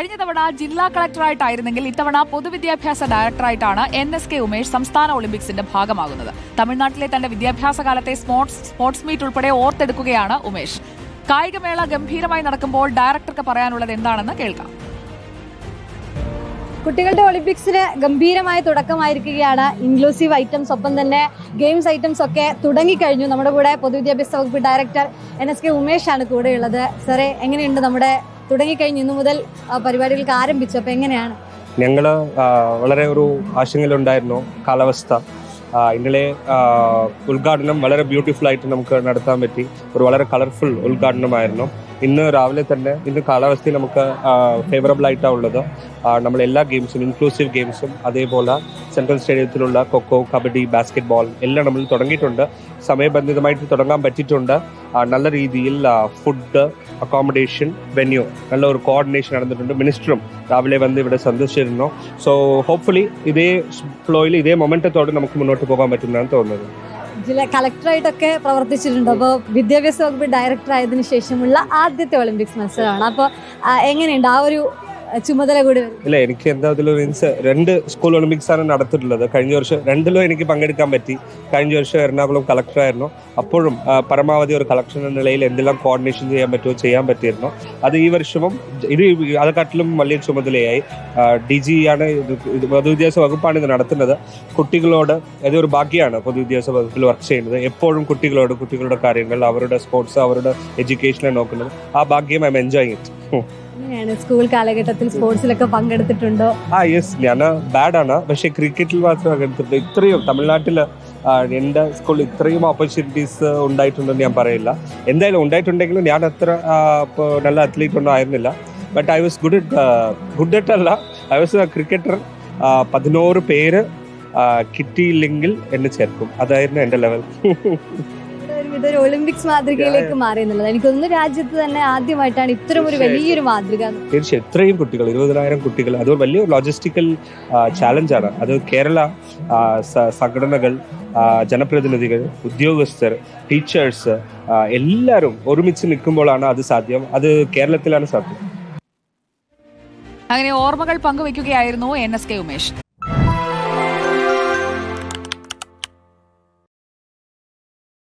കഴിഞ്ഞ തവണ ജില്ലാ കളക്ടറായിട്ടായിരുന്നെങ്കിൽ ഇത്തവണ പൊതുവിദ്യാഭ്യാസ ഡയറക്ടറായിട്ടാണ് എൻ എസ് കെ ഉമേഷ് സംസ്ഥാന ഒളിമ്പിക്സിന്റെ ഭാഗമാകുന്നത്. തമിഴ്നാട്ടിലെ തന്റെ വിദ്യാഭ്യാസ കാലത്തെ സ്പോർട്സ് സ്പോർട്സ് മീറ്റ് ഉൾപ്പെടെ ഓർത്തെടുക്കുകയാണ് ഉമേഷ്. കായികമേള ഗംഭീരമായി നടക്കുമ്പോൾ ഡയറക്ടർക്ക് പറയാനുള്ളത് എന്താണെന്ന് കേൾക്കാം. കുട്ടികളുടെ ഒളിമ്പിക്സിന് ഗംഭീരമായ തുടക്കമായിരിക്കുകയാണ്. ഇൻക്ലൂസീവ് ഐറ്റംസ് ഒപ്പം തന്നെ ഗെയിംസ് ഐറ്റംസ് ഒക്കെ തുടങ്ങിക്കഴിഞ്ഞു. നമ്മുടെ കൂടെ പൊതുവിദ്യാഭ്യാസ വകുപ്പ് director N S K Umesh ആണ് കൂടെയുള്ളത്. സാറേ എങ്ങനെയുണ്ട് നമ്മുടെ തുടങ്ങിക്കഴിഞ്ഞു ഇന്നു മുതൽ പരിപാടികൾക്ക് ആരംഭിച്ചു. അപ്പൊ എങ്ങനെയാണ്? ഞങ്ങൾ വളരെ ഒരു ആശങ്കയിലുണ്ടായിരുന്നു കാലാവസ്ഥ. ഇന്നലെ ഉദ്ഘാടനം വളരെ ബ്യൂട്ടിഫുൾ ആയിട്ട് നമുക്ക് നടത്താൻ പറ്റി. ഒരു വളരെ കളർഫുൾ ഉദ്ഘാടനമായിരുന്നു. ഇന്ന് രാവിലെ തന്നെ ഇന്ന് കാലാവസ്ഥ നമുക്ക് ഫേവറബിൾ ആയിട്ടാണ് ഉള്ളത്. നമ്മൾ എല്ലാ ഗെയിംസും ഇൻക്ലൂസീവ് ഗെയിംസും അതേപോലെ സെൻട്രൽ സ്റ്റേഡിയത്തിലുള്ള കൊക്കോ കബഡി ബാസ്കറ്റ് ബോൾ എല്ലാം നമ്മൾ തുടങ്ങിയിട്ടുണ്ട്. സമയബന്ധിതമായിട്ട് തുടങ്ങാൻ പറ്റിയിട്ടുണ്ട്. നല്ല രീതിയിൽ ഫുഡ് അക്കോമഡേഷൻ വെന്യൂ നല്ല ഒരു കോർഡിനേഷൻ നടന്നിട്ടുണ്ട്. മിനിസ്റ്ററും രാവിലെ വന്ന് ഇവിടെ സന്ദർശിച്ചിരുന്നു. സോ ഹോപ്പ്ഫുള്ളി ഇതേ ഫ്ലോയിൽ ഇതേ മൊമെന്റത്തോടെ നമുക്ക് മുന്നോട്ട് പോകാൻ പറ്റുന്നതാണ് തോന്നുന്നത്. ജില്ലാ കളക്ടറായിട്ടൊക്കെ പ്രവർത്തിച്ചിട്ടുണ്ട്. അപ്പോൾ വിദ്യാഭ്യാസ വകുപ്പ് ഡയറക്ടർ ആയതിനു ശേഷമുള്ള ആദ്യത്തെ ഒളിമ്പിക്സ് മത്സരമാണ്. അപ്പോൾ എങ്ങനെയുണ്ട് ആ ഒരു ചുമതല കൂടി ഇല്ല എനിക്ക് എന്താ അതിലൊരു മീൻസ് രണ്ട് സ്കൂൾ ഒളിമ്പിക്സ് ആണ് നടത്തിയിട്ടുള്ളത്. കഴിഞ്ഞ വർഷം രണ്ടിലും എനിക്ക് പങ്കെടുക്കാൻ പറ്റി. കഴിഞ്ഞ വർഷം എറണാകുളം കളക്ടറായിരുന്നു അപ്പോഴും പരമാവധി ഒരു കളക്ടർ എന്ന നിലയിൽ എന്തെല്ലാം കോർഡിനേഷൻ ചെയ്യാൻ പറ്റുമോ ചെയ്യാൻ പറ്റിയിരുന്നു. അത് ഈ വർഷവും ഇത് അതെക്കാട്ടിലും വലിയ ചുമതലയായി. ഡി ജി ആണ് പൊതുവിദ്യാഭ്യാസ വകുപ്പാണ് ഇത് നടത്തുന്നത്. കുട്ടികളോട് ഇതൊരു ഭാഗ്യമാണ് പൊതുവിദ്യാഭ്യാസ വകുപ്പിൽ വർക്ക് ചെയ്യുന്നത്. എപ്പോഴും കുട്ടികളോട് കുട്ടികളുടെ കാര്യങ്ങൾ അവരുടെ സ്പോർട്സ് അവരുടെ എഡ്യൂക്കേഷനെ നോക്കുന്നത്. ആ ഭാഗ്യം ഐ എം എൻജോയിങ് ഇറ്റ് എങ്ങനെയാണ് സ്കൂൾ കാലഘട്ടത്തിൽ സ്പോർട്സിലൊക്കെ പങ്കെടുത്തിട്ടുണ്ടോ? ആ യെസ് ഞാൻ ബാഡാണ് പക്ഷെ ക്രിക്കറ്റിൽ മാത്രം പങ്കെടുത്തിട്ടുണ്ട്. ഇത്രയും തമിഴ്നാട്ടിൽ എന്റെ സ്കൂളിൽ ഇത്രയും ഓപ്പർച്യൂണിറ്റീസ് ഉണ്ടായിട്ടുണ്ടെന്ന് ഞാൻ പറയില്ല. എന്തായാലും ഉണ്ടായിട്ടുണ്ടെങ്കിലും ഞാൻ അത്ര നല്ല അത്ലീറ്റ് ഒന്നും ആയിരുന്നില്ല. But I was good at good at അല്ല ഐ വാസ് ക്രിക്കറ്റർ പതിനോറ് പേര് കിട്ടിയില്ലെങ്കിൽ എന്നെ ചേർക്കും. അതായിരുന്നു എന്റെ ലെവൽ ഇതൊരു ഒളിമ്പിക്സ് മാതൃകയിലേക്ക് മാറി എന്നുള്ളത്. എനിക്കൊന്ന് രാജ്യത്ത് തന്നെ ആദ്യമായിട്ടാണ് ഇത്തരം ഒരു വലിയൊരു മാതൃക. തീർച്ചയായും ഇത്രയും കുട്ടികൾ ഇരുപതിനായിരം കുട്ടികൾ അത് വലിയൊരു വലിയ ലോജിസ്റ്റിക്കൽ ചാലഞ്ചാണ് അത് കേരള സംഘടനകൾ ജനപ്രതിനിധികൾ ഉദ്യോഗസ്ഥർ ടീച്ചേഴ്സ് എല്ലാവരും ഒരുമിച്ച് നിൽക്കുമ്പോഴാണ് അത് സാധ്യം. അത് കേരളത്തിലാണ് സാധ്യം. അങ്ങനെ ഓർമ്മകൾ പങ്കുവയ്ക്കുകയായിരുന്നു എൻ എസ് കെ ഉമേഷ്.